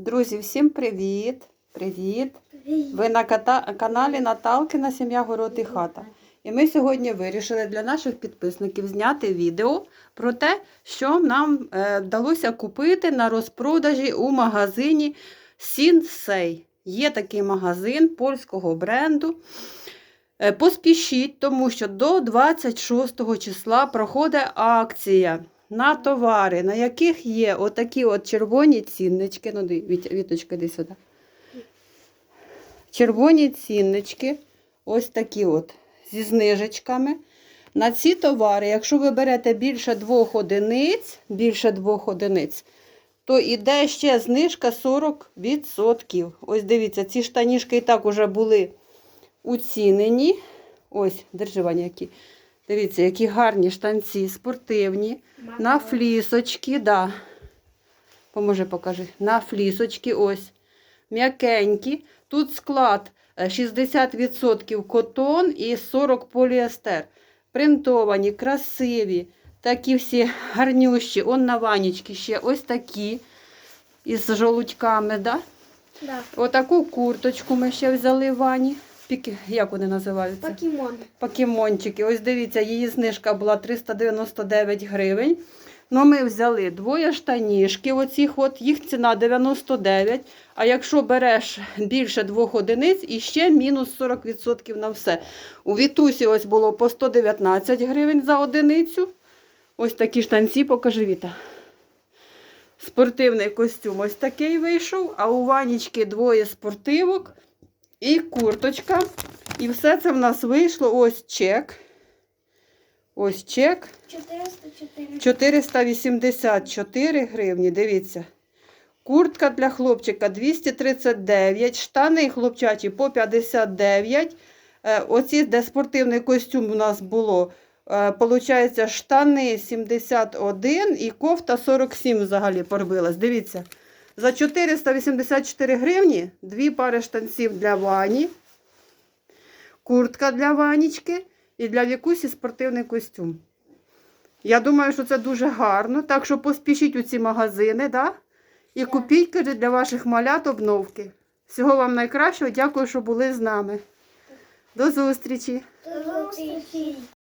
Друзі, всім привіт! Привіт! Ви на каналі Наталкина Сім'я Город і Хата. І ми сьогодні вирішили для наших підписників зняти відео про те, що нам е, вдалося купити на розпродажі у магазині Сінсей. Є такий магазин польського бренду. Е, Поспішіть, тому що до 26 числа проходить акція на товари, на яких є отакі от червоні ціннички. Ну, Віточка, іди сюди. Червоні ціннички, ось такі от, зі знижечками. На ці товари, якщо ви берете більше двох одиниць, більше двох одиниць, то іде ще знижка 40%. Ось дивіться, ці штанішки і так уже були уцінені. Ось, держи, які. Дивіться, які гарні штанці, спортивні. На флісочки, да. Поможи, покажи. На флісочки, ось. М'якенькі. Тут склад е, 60% котон і 40 поліестер. Принтовані, красиві, такі всі гарнющі. Он на ванічки ще ось такі. Із жолудьками, да? Да. Отаку курточку ми ще взяли в Вані. Піки, як вони називаються? Покемон. Покемончики. Ось дивіться, її знижка була 399 гривень. Ну, ми взяли двоє штанішки, оцих от, їх ціна 99. А якщо береш більше двох одиниць, і ще мінус 40% на все. У Вітусі ось було по 119 гривень за одиницю. Ось такі штанці, покажи Віта. Спортивний костюм ось такий вийшов, а у Ванічки двоє спортивок і курточка. І все це в нас вийшло. Ось чек. Ось чек. 404. 484 гривні. Дивіться. Куртка для хлопчика 239, штани хлопчачі по 59. Е, Оці, де спортивний костюм у нас було, е, получається, штани 71 і кофта 47 взагалі порвилась. Дивіться. За 484 гривні дві пари штанців для Вані, куртка для Ванічки і для Вікусі спортивний костюм. Я думаю, що це дуже гарно. Так що поспішіть у ці магазини, да? і купіть каже, для ваших малят обновки. Всього вам найкращого. Дякую, що були з нами. До зустрічі! До зустрічі.